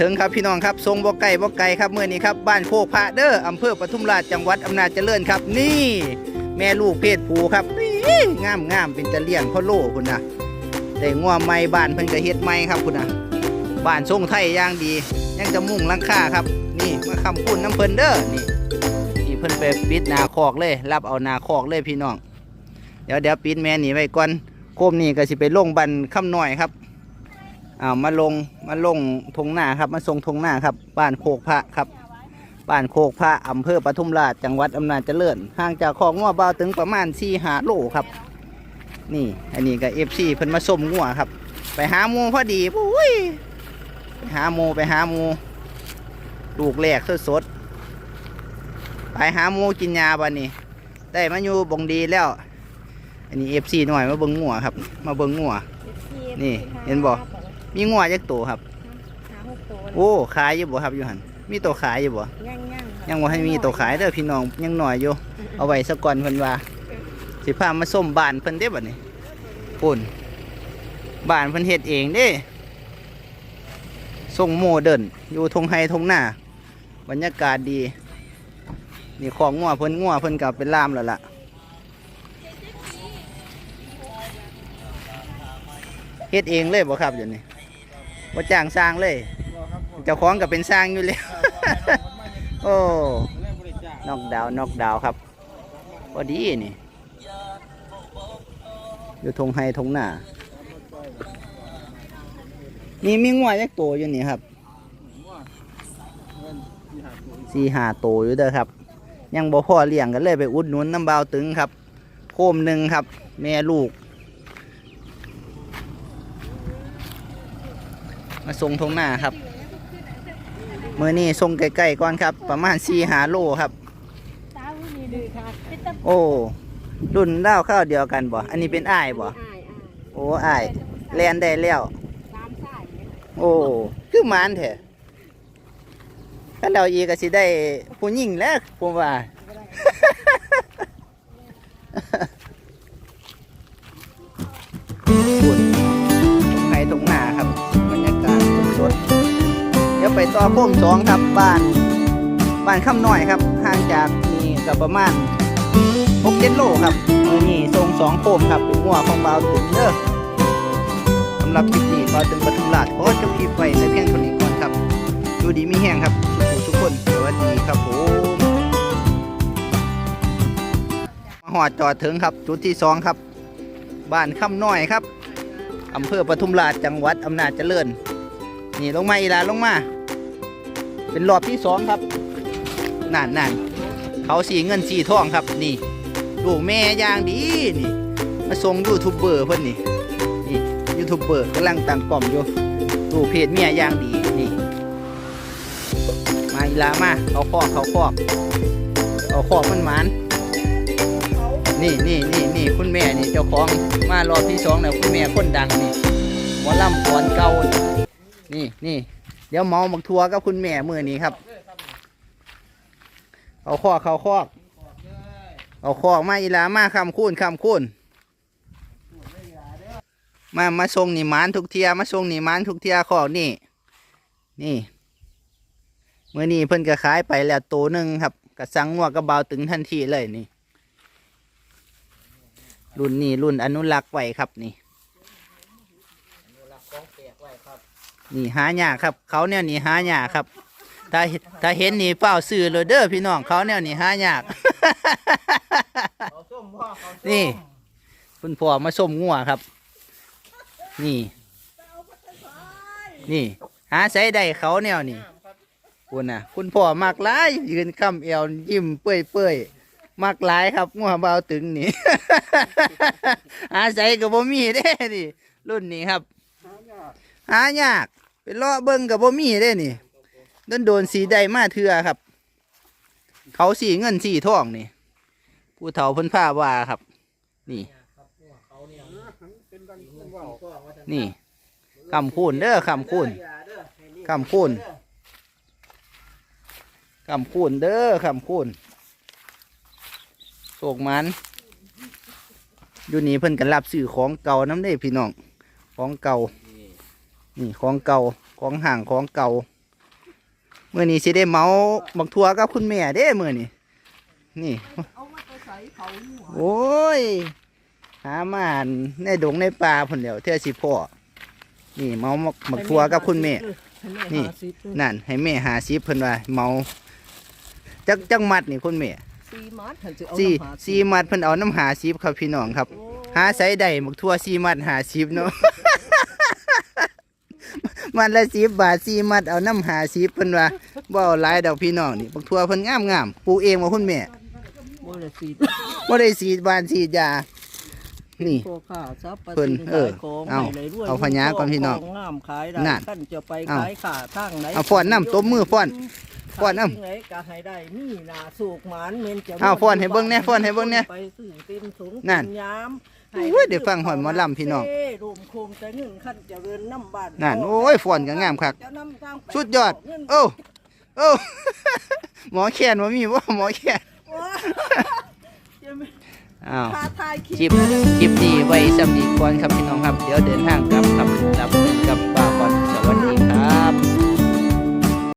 ถึงครับพี่น้องครับทรงบ่ไก่บ่ไก่ครับเมื่อนี้ครับบ้านโคกพระเด้ออำเภอปทุมราชจังหวัดอำนาจเจริญครับ นี่ แม่ลูกเพศผู้ครับนี่งามงามเป็นตะเลี่ยงพ่อโลคุณนะได้งัวไม้บ้านเพิ่นก็เฮ็ดไม้ครับคุณนะบ้านทรงไทยย่างดี ยังจะมุ่งลังค่าครับ นี่มาคำพูนน้ำเพิ่นเด้อนี่นี่เพิ่นไปปิดนาคอกเลย รับเอานาคอกเลยพี่น้อง เดี๋ยวเดี๋ยวปิดแม่หนีไว้ก่อนโคมนี่ก็สิไปลงบันคำหน่อยครับ อ้าวมาลงมาลงทงหน้าครับ มาทรงทงหน้าครับ บ้านโคกพระครับ บ้านโคกพระอำเภอปทุมราชจังหวัดอำนาจเจริญห่างจากคลองงัวเบาถึงประมาณ4หาโลครับ นี่ อันนี้ก็เอฟซีเพิ่นมาส้มงัวครับ ไปหาหมูพอดีปุ้ยไปหาหมูไปหาหมูลูกแรกสดๆไปหาหมูกินยาบันนี้ได้มาอยู่บงดีแล้ว อันนี้เอฟซีหน่อยมาเบิ่งงัวครับ มาเบิ่งงัวนี่เห็นบ่ มีงัวจักตัวครับ หาหกตัวโอ้ขายอยู่บ่ครับอยู่หันมีตัวขายอยู่บ่ย่างย่างยังว่าให้มีตัวขายเด้อพี่น้องยังหน่อยอยู่เอาไว้สักก่อนเพิ่นว่าสิพามาส้มบ้านเพิ่นเด้บัดนี้ปุ่นบ้านเพิ่นเฮ็ดเองเด้ทรงโมเดิร์นอยู่ทงไฮทงหน้าบรรยากาศดี นี่ของงัวเพิ่นงัวเพิ่นกลับเป็นล่ามแล้วล่ะเฮ็ดเองเลยบ่ครับเดี๋ยวนี้ บ่จ้างสร้างเลย เจ้าของก็เป็นสร้างอยู่แล้ว โอ้นอกดาวน์นอกดาวน์ครับพอดีนี่อยู่ทงไฮทงหน้านี่มีงัวยักตัวอยู่นี่ครับสี่ห้าตัวอยู่เด้อครับ ยังบ่พอเลี้ยงกันเลยไปอุดหนุนน้ำเบาวตึงครับ โคมหนึ่งครับ แม่ลูก มาส่งทงหน้าครับมือนี้ส่งใกล้ๆก่อนครับ ประมาณสี่หาโลครับสาวนี่ดีค่ะเป็นตะโอ้รุ่นเล่าวข้าวเดียวกันบ่ อันนี้เป็นอ้ายบ่อ้ายอ้ายโอ้อ้ายแลนได้แล้วสามสายเนี่ยโอ้คือหมานแท้ถ้าเราอีกก็สิได้ผู้หญิงแล้วผมว่า ต่อโค้งสองครับบ้าน บ้านคำน้อยครับห่างจากนี่ก็ประมาณหกเจ็ดโลครับมือนี้ทรงสองโคมครับเป็นหัวของเบาวถึงเด้อสำหรับคลิปนี้เบาวถึงปทุมราชขอจบคลิปไว้ในเพียงเท่านี้ก่อนครับดูดีมีแห้งครับทุกทุกคนสวัสดีครับผมมาหอดจอดถึงครับ จุดที่สองครับ บ้านคำน้อยครับอำเภอปทุมราชจังหวัดอำนาจเจริญ นี่ลงมาอีลาลงมา เป็นรอบที่สองครับนั่นนั่นเขาสีเงินสีทองครับนี่ลูกแม่ย่างดีนี่ มาส่งยูทูบเบอร์เพิ่อนนี่นี่ยูทูบเบอร์กำลังตั้งกล่องอยู่ลูกเพจเมียย่างดีนี่ มาอีลามาเขาคอกเขาคอกเขาคอกมันหมานนี่นี่นี่นี่คุณแม่นี่เจ้าของมารอบที่สองแล้วคุณแม่คนดังนี่หมอลำก่อนเก่านี่นี่ เดี๋ยวเมาหมักทัวกับคุณแม่มือนี้ครับ เอาคอกเขาคอกเอาคอกมาอีลามาคำคูนคำคูนมามาทรงนี่มานทุกเทียมาทรงนี่มานทุกเทียคอกนี่ นี่เมื่อนี้เพิ่นก็ขายไปแล้วตัวหนึ่งครับกระสังงัวกระเบาตึงทันทีเลยนี่ รุ่นนี้รุ่นอนุรักษ์ไว้ครับนี่ นี่หายากครับ เขาแนวนี้หายากครับ ถ้าถ้าเห็นนี่เฝ้าซื้อเลยเด้อพี่น้องเขาแนวนี้หายาก นี่คุณพ่อมาส้มงัวครับ นี่ นี่ หาใส่ได้เขาแนวนี้คุณน่ะ คุณพ่อมากหลายยืนคำเอวยิ้มเปื่อยเปื่อยๆมากหลายครับงัวเบาตึงนี่ หาใส่กับบ่มีเด้นี่รุ่นนี้ครับ หายาก ไปเลาะเบิ่งกับบ่มีเด้นี่โดนโดนสีใดมาเถื่อครับ เขาสีเงินสีทองนี่ ผู้เฒ่าเพิ่นพาว่าครับ นี่ นี่คำคูณเด้อคำคูณคำคูณคำคูณเด้อคำคูณโศกมันอยู่นี่เพิ่นกันรับซื้อของเก่าน้ำเด้พี่น้อง ของเก่า นี่ของเก่าของห่างของเก่ามื่อนี้สิได้เมาบักทัวกับคุณแม่เด้มื่อนี้นี่เอามาใส่เขาหัวโอ้ยหามาอั่นในดงในป่าพุ่นเดียวเท่าสิพ่อนี่เมาบักทัวกับคุณแม่นี่นั่น ให้แม่หาซิเพิ่นว่าเมาจักจังมัดนี่คุณแม่สี่มัดหันสิเอาสี่น้ำหาสี่มัดเพิ่นเอาน้ำหาซิบครับพี่น้องครับโอ้หาใส่ได้บักทัวสี่มัดหาซิบเนาะ มันละสิบบาทสี่มัดเอาน้ำหาซิบเพิ่นว่าบ่เอาหลายดอกพี่น้องนี่บักทัวเพิ่นงามงามๆปลูกเองบ่คุณแม่บ่ได้สีดบ่ได้สีดบานสีดยานี่โคข้าวซับปลาเพิ่นสินเออขายของเอาให้ได้รวยเอาพญาก่อนพี่น้องขงามขายได้นั่นท่านจะไปเอาขายขาทางไหนเอาฟ้อนน้ำตบมือฟ้อนฟ้อนน้ำขายที่ไหนก็ให้ได้มีหน้าสูกหมานเมนจะเอาฟ้อนให้เบิ่งแน่ฟ้อนให้เบิ่งแน่ไปซื้อเต็มถุงนั่นเต็มยาม โอ้ยได้ฟังหอยหมอลำพี่น้องเซ่รวมโคมแต่เงินขั้นเจริญน้ำบ้านนั่นโอ้ยฟ้อนก็งามคักจะนำทางไปสุดยอดเงินโอ้โอ้หมอแคนบ่มีบ่หมอแคนโอ้ยจะไม่อ้าวท้าทายคลิปคลิปนี้ไว้สำหรับก่อนครับพี่น้องครับ เดี๋ยวเดินทางกลับครับกลับกับป้าก่อนสวัสดีครับ